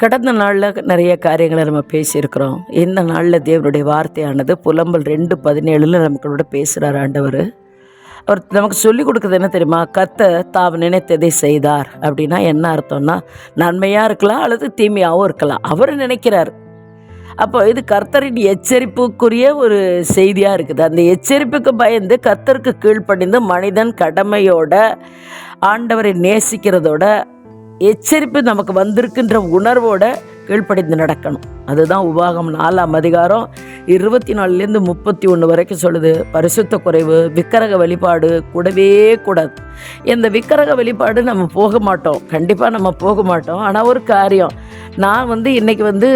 கடந்த நாளில் நிறைய காரியங்களை நம்ம பேசியிருக்கிறோம். இந்த நாளில் தேவனுடைய வார்த்தையானது புலம்பல் ரெண்டு பதினேழில் நமக்களோட பேசுகிறார் ஆண்டவர். அவர் நமக்கு சொல்லிக் கொடுக்குறது என்ன தெரியுமா? கத்த தாம் நினைத்ததை செய்தார். அப்படின்னா என்ன அர்த்தம்னா நன்மையாக இருக்கலாம் அல்லது தீமையாகவும் இருக்கலாம். அவர் நினைக்கிறார். அப்போ இது கர்த்தரின் எச்சரிப்புக்குரிய ஒரு செய்தியாக இருக்குது. அந்த எச்சரிப்புக்கு பயந்து கர்த்தருக்கு கீழ்ப்படிந்து மனிதன் கடமையோட ஆண்டவரை நேசிக்கிறதோட எச்சரிப்பு நமக்கு வந்திருக்கின்ற உணர்வோட கீழ்ப்படிந்து நடக்கணும். அதுதான் உபாகம் நாலாம் அதிகாரம் இருபத்தி நாலுலேருந்து முப்பத்தி ஒன்று வரைக்கும் சொல்லுது. பரிசுத்த குறைவு விக்கிரக வழிபாடு கூடவே கூடாது. இந்த விக்கிரக வழிபாடு நம்ம போக மாட்டோம். கண்டிப்பாக நம்ம போக மாட்டோம். ஆனால் ஒரு காரியம் நான் வந்து இன்றைக்கி வந்து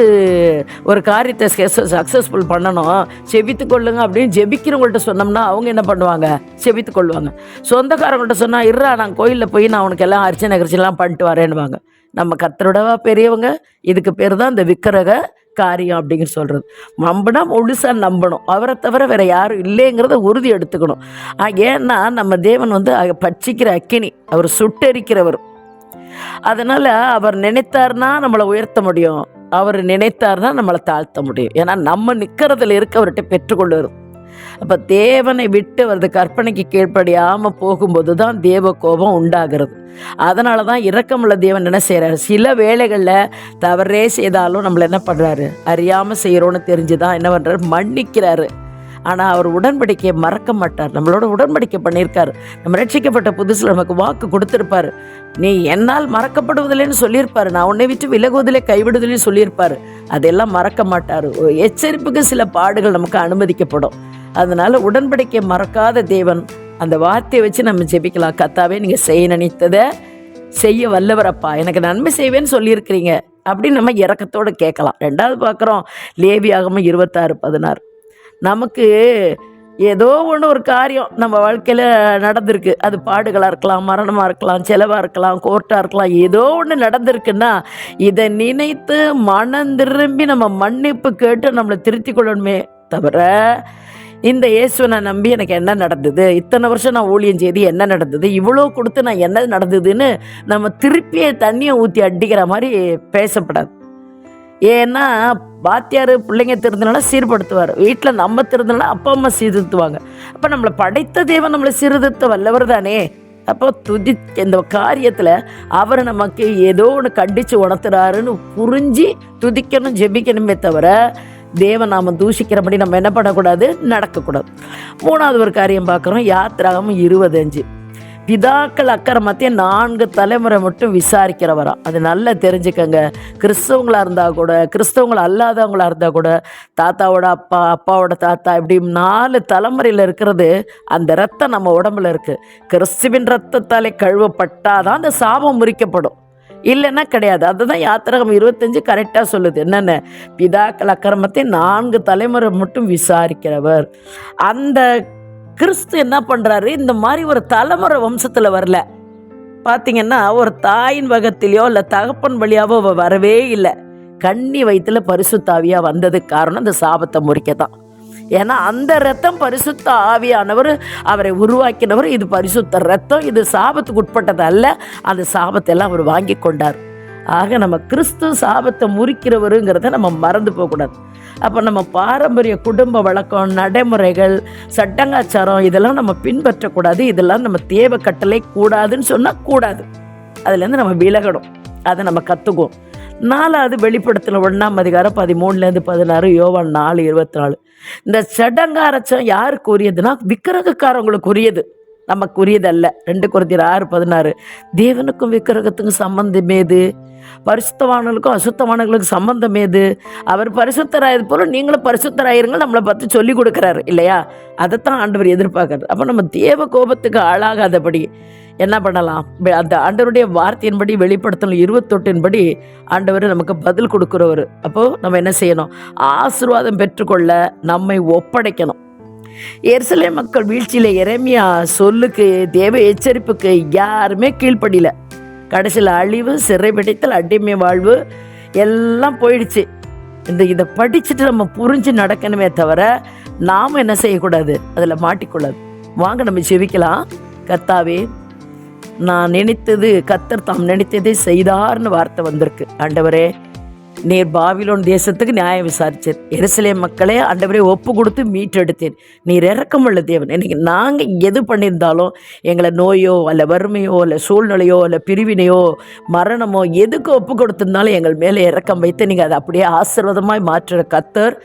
ஒரு காரியத்தை சக்ஸஸ்ஃபுல் பண்ணணும். செபித்து கொள்ளுங்க அப்படின்னு ஜெபிக்கிறவங்கள்ட்ட சொன்னோம்னா அவங்க என்ன பண்ணுவாங்க? செபித்து கொள்வாங்க சொந்தக்காரங்கள்ட்ட சொன்னால் இருறா நான் கோயிலில் போய் நான் உனக்கு எல்லாம் அர்ச்சனை கரிச்செல்லாம் பண்ணிட்டு வரேன்னுவாங்க. நம்ம கத்தரோடவா பெரியவங்க இதுக்கு பேர் தான் இந்த விக்கிரக காரியம் அப்படிங்கிற சொல்கிறது நம்பினா முழுசாக நம்பணும். அவரை தவிர வேறு யாரும் இல்லைங்கிறத உறுதி எடுத்துக்கணும். ஏன்னா நம்ம தேவன் வந்து பச்சிக்கிற அக்கினி. அவர் சுட்டெரிக்கிறவர். அதனால் அவர் நினைத்தார்னா நம்மளை உயர்த்த முடியும். அவர் நினைத்தார்னா நம்மளை தாழ்த்த முடியும். ஏன்னா நம்ம நிற்கிறதுல இருக்க அவர்கிட்ட பெற்றுக்கொள்ளுறது அப்போ தேவனை விட்டு அவரது கற்பனைக்கு கீழ்ப்படியாமல் போகும்போது தான் தேவ கோபம் உண்டாகிறது. அதனால தான் இரக்கமுள்ள தேவன் என்ன செய்கிறாரு சில வேளைகளில் தவறே செய்தாலும் நம்மளை என்ன பண்ணுறாரு அறியாமல் செய்கிறோன்னு தெரிஞ்சு தான் என்ன பண்ணுறாரு மன்னிக்கிறாரு. ஆனால் அவர் உடன்படிக்கையை மறக்க மாட்டார். நம்மளோட உடன்படிக்கை பண்ணியிருக்காரு. நம்ம ரட்சிக்கப்பட்ட புதுசில் நமக்கு வாக்கு கொடுத்துருப்பாரு. நீ என்னால் மறக்கப்படுவதில்லைன்னு சொல்லியிருப்பார். நான் உன்னை விட்டு விலகுவதிலே கைவிடுவதில்லைன்னு சொல்லியிருப்பார். அதெல்லாம் மறக்க மாட்டார். எச்சரிப்புக்கு சில பாடுகள் நமக்கு அனுமதிக்கப்படும். அதனால் உடன்படிக்கை மறக்காத தேவன் அந்த வார்த்தையை வச்சு நம்ம ஜெபிக்கலாம். கத்தாவே நீங்கள் செய்ய நினைத்ததை செய்ய வல்லவரப்பா. எனக்கு நன்மை செய்வேன்னு சொல்லியிருக்கிறீங்க. அப்படின்னு நம்ம இறக்கத்தோடு கேட்கலாம். ரெண்டாவது பார்க்குறோம். லேவியாகமும் இருபத்தாறு பதினாறு. நமக்கு ஏதோ ஒன்று ஒரு காரியம் நம்ம வாழ்க்கையில் நடந்திருக்கு. அது பாடுகளாக இருக்கலாம் மரணமாக இருக்கலாம் செலவாக இருக்கலாம் கோர்ட்டாக இருக்கலாம் ஏதோ ஒன்று நடந்திருக்குன்னா இதை நினைத்து மனம் திரும்பி நம்ம மன்னிப்பு கேட்டு நம்மளை திருத்தி கொள்ளணுமே தவிர இந்த இயேசுவனை நம்பி எனக்கு என்ன நடந்தது? இத்தனை வருஷம் நான் ஊழியம் செய்து என்ன நடந்தது? இவ்வளோ கொடுத்து நான் என்ன நடந்ததுன்னு நம்ம திருப்பியே தண்ணியை ஊற்றி அடிக்கிற மாதிரி பேசப்படாது. ஏன்னா பாத்தியார் பிள்ளைங்க திருந்தினா சீர்படுத்துவார். வீட்டில் நம்ம திருந்தினா அப்பா அம்மா சீர்திருத்துவாங்க. அப்போ நம்மளை படைத்த தேவன் நம்மளை சீர்திருத்த வல்லவர் தானே. அப்போ துதி இந்த காரியத்தில் அவர் நமக்கு ஏதோ ஒன்று கண்டித்து உணர்த்துறாருன்னு புரிஞ்சு துதிக்கணும் ஜெபிக்கணுமே தவிர தேவன் நாம் தூஷிக்கிறபடி நம்ம என்ன பண்ணக்கூடாது? நடக்கக்கூடாது. மூணாவது ஒரு காரியம் பார்க்குறோம். யாத்திராகம் இருபது அஞ்சு. பிதாக்கள் அக்கிரமத்தை நான்கு தலைமுறை மட்டும் விசாரிக்கிறவரா. அது நல்லா தெரிஞ்சுக்கங்க. கிறிஸ்தவங்களாக இருந்தால் கூட கிறிஸ்தவங்கள அல்லாதவங்களா இருந்தால் கூட தாத்தாவோட அப்பா அப்பாவோட தாத்தா இப்படி நாலு தலைமுறையில் இருக்கிறது அந்த ரத்தம் நம்ம உடம்புல இருக்குது கிறிஸ்துவின் ரத்தத்தாலே கழுவப்பட்டாதான் அந்த சாபம் முறிக்கப்படும். இல்லைன்னா கிடையாது. அதுதான் யாத்திரகம் இருபத்தஞ்சு கரெக்டாக சொல்லுது. என்னென்ன? பிதாக்கள் அக்கிரமத்தை நான்கு தலைமுறை மட்டும் விசாரிக்கிறவர். அந்த கிறிஸ்து என்ன பண்ணுறாரு இந்த மாதிரி ஒரு தலைமுறை வம்சத்தில் வரல. பார்த்தீங்கன்னா ஒரு தாயின் வகத்திலையோ இல்லை தகப்பன் வழியாவோ வரவே இல்லை. கன்னி வயிற்றுல பரிசுத்தாவியாக வந்ததுக்கு காரணம் இந்த சாபத்தை முறிக்க தான் ஏன்னா அந்த ரத்தம் பரிசுத்த ஆவியானவர் அவரை உருவாக்கினவர் இது பரிசுத்த ரத்தம் இது சாபத்துக்கு உட்பட்டது அல்ல. அந்த சாபத்தை எல்லாம் அவர் வாங்கி கொண்டார். ஆக நம்ம கிறிஸ்து சாபத்தை முறிக்கிறவருங்கிறத நம்ம மறந்து போகக்கூடாது. அப்போ நம்ம பாரம்பரிய குடும்ப வழக்கம் நடைமுறைகள் சட்டங்காச்சாரம் இதெல்லாம் நம்ம பின்பற்றக்கூடாது. இதெல்லாம் நம்ம தேவை கட்டளை கூடாதுன்னு சொன்னால் கூடாது. அதுலேருந்து நம்ம விலகணும். அதை நம்ம கற்றுக்குவோம் நாலாவது வெளிப்படுத்தின ஒன்றாம் அதிகாரம் பதிமூணுலேருந்து பதினாறு யோவான் நாலு இருபத்தி நாலு. இந்த சடங்காரச்சம் யாருக்கு உரியதுன்னா விக்கிரகக்காரங்களுக்கு உரியது. நமக்குரியதல்ல. ரெண்டு குறைந்தர் ஆறு பதினாறு. தேவனுக்கும் விக்கிரகத்துக்கும் சம்பந்தம் ஏது? பரிசுத்தவான்களுக்கும் அசுத்தமானவர்களுக்கும் சம்பந்தம் ஏது? அவர் பரிசுத்தராயது போல நீங்களும் பரிசுத்தராயிருங்க நம்மளை பற்றி சொல்லி கொடுக்குறாரு இல்லையா? அதைத்தான் ஆண்டவர் எதிர்பார்க்கறது அப்போ நம்ம தேவ கோபத்துக்கு ஆளாகாதபடி என்ன பண்ணலாம்? அந்த ஆண்டவருடைய வார்த்தையின்படி வெளிப்படுத்தணும் இருபத்தொட்டின்படி ஆண்டவர் நமக்கு பதில் கொடுக்குறவர். அப்போது நம்ம என்ன செய்யணும்? ஆசீர்வாதம் பெற்றுக்கொள்ள நம்மை ஒப்படைக்கணும். எருசலே மக்கள் வீழ்ச்சியில் எரேமியா சொல்லுக்கு தேவ எச்சரிப்புக்கு யாருமே கீழ்ப்படியில. கடைசியில் அழிவு சிறை பிடித்தல் அடிமை வாழ்வு எல்லாம் போயிடுச்சு. இந்த இதை படிச்சுட்டு நம்ம புரிஞ்சு நடக்கணுமே தவிர நாம் என்ன செய்யக்கூடாது? அதில் மாட்டிக்கொள்ளாது. வாங்க நம்ம செவிக்கலாம் கர்த்தாவே நான் நினைத்தது கத்தர் தாம் நினைத்ததை செய்தார்னு வார்த்தை வந்திருக்கு. ஆண்டவரே நீர் பாபிலோன் தேசத்துக்கு நியாயம் விசாரிச்சீர் எருசலேம் மக்களே ஆண்டவரே ஒப்பு கொடுத்து மீட்டெடுத்தேன். நீர் இறக்கமுள்ள தேவன். இன்னைக்கு நாங்கள் எது பண்ணியிருந்தாலும் எங்களை நோயோ அல்ல வறுமையோ அல்ல சூழ்நிலையோ அல்ல பிரிவினையோ மரணமோ எதுக்கு ஒப்பு கொடுத்திருந்தாலும் எங்கள் மேலே இறக்கம் வைத்து நீங்கள் அதை அப்படியே ஆசிர்வாதமாய் மாற்றுற கத்தர்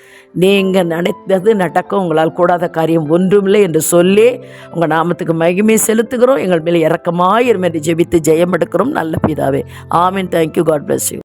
நீங்கள் நினைத்தது நடக்க உங்களால் கூடாத காரியம் ஒன்றுமில்லை என்று சொல்லி உங்கள் நாமத்துக்கு மகிமை செலுத்துகிறோம். எங்கள் மேலே இறக்கமாயிரும் என்று ஜெபித்து ஜெயம் எடுக்கிறோம் நல்ல பிதாவே. ஆமீன். Thank you God bless you